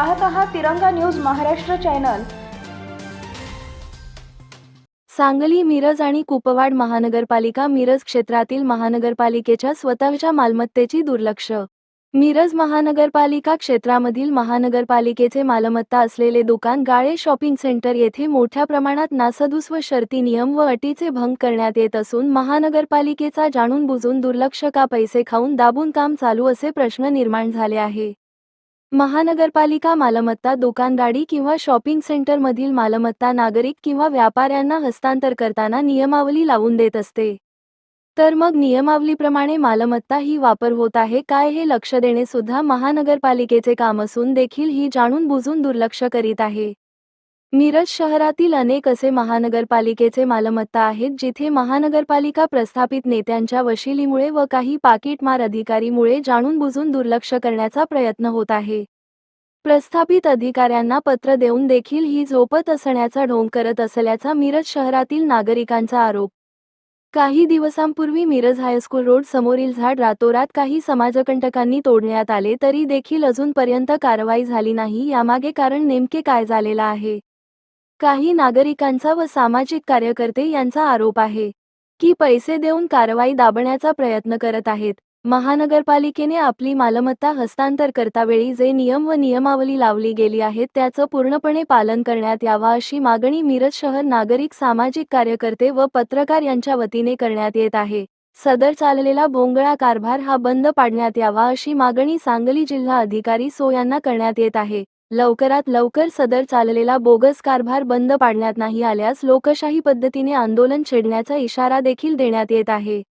पाहत आहात Tiranga news Maharashtra channel. Sangli Miraj आणि कुपवाड महानगरपालिका मिरज क्षेत्रातील महानगरपालिकेच्या स्वतःच्या मालमत्तेची दुर्लक्ष. मिरज महानगरपालिका क्षेत्रामधील महानगरपालिकेचे मालमत्ता असलेले दुकान गाळे शॉपिंग सेंटर येथे मोठ्या प्रमाणात नासधूस व शर्ती नियम व अटीचे भंग करण्यात येत असून महानगरपालिकेचा जाणून बुजून दुर्लक्ष का पैसे खाऊन दाबून काम चालू असे प्रश्न निर्माण झाले आहे. महानगरपालिका मालमत्ता दुकानदारी किंवा शॉपिंग सेंटरमधील मालमत्ता नागरिक किंवा व्यापाऱ्यांना हस्तांतर करताना नियमावली लावून देत असते. तर मग नियमावलीप्रमाणे मालमत्ता ही वापर होत आहे काय हे लक्ष देणे सुद्धा महानगरपालिकेचे काम असून देखील ही जाणून बुजून दुर्लक्ष करीत आहे. मिरज शहरातील अनेक असे महानगरपालिकेचे मालमत्ता आहेत जिथे महानगरपालिका प्रस्थापित नेत्यांच्या वशिलीमुळे व काही पाकिटमार अधिकारीमुळे जाणून बुजून दुर्लक्ष करण्याचा प्रयत्न होत आहे. प्रस्थापित अधिकाऱ्यांना पत्र देऊन देखील ही झोपत असण्याचा ढोंग करत असल्याचा मिरज शहरातील नागरिकांचा आरोप. काही दिवसांपूर्वी मिरज हायस्कूल रोड समोरील झाड रातोरात काही समाजकंटकांनी तोडण्यात आले तरी देखील अजूनपर्यंत कारवाई झाली नाही यामागे कारण नेमके काय झालेलं आहे? काही नागरिकांचा व सामाजिक कार्यकर्ते यांचा आरोप आहे की पैसे देऊन कारवाई दाबण्याचा प्रयत्न करत आहेत. महानगरपालिकेने आपली मालमत्ता हस्तांतर करतावेळी जे नियम व नियमावली लावली गेली आहेत त्याचं पूर्णपणे पालन करण्यात यावा अशी मागणी मिरज शहर नागरिक सामाजिक कार्यकर्ते व पत्रकार यांच्या वतीने करण्यात येत आहे. सदर चाललेला बोंगळा कारभार हा बंद पाडण्यात यावा अशी मागणी सांगली जिल्हा अधिकारी सो यांना करण्यात येत आहे. लवकरात लवकर सदर चाललेला बोगस कारभार बंद पाडण्यात नाही आल्यास लोकशाही पद्धतीने आंदोलन छेडण्याचा इशारा देखील देण्यात येत आहे.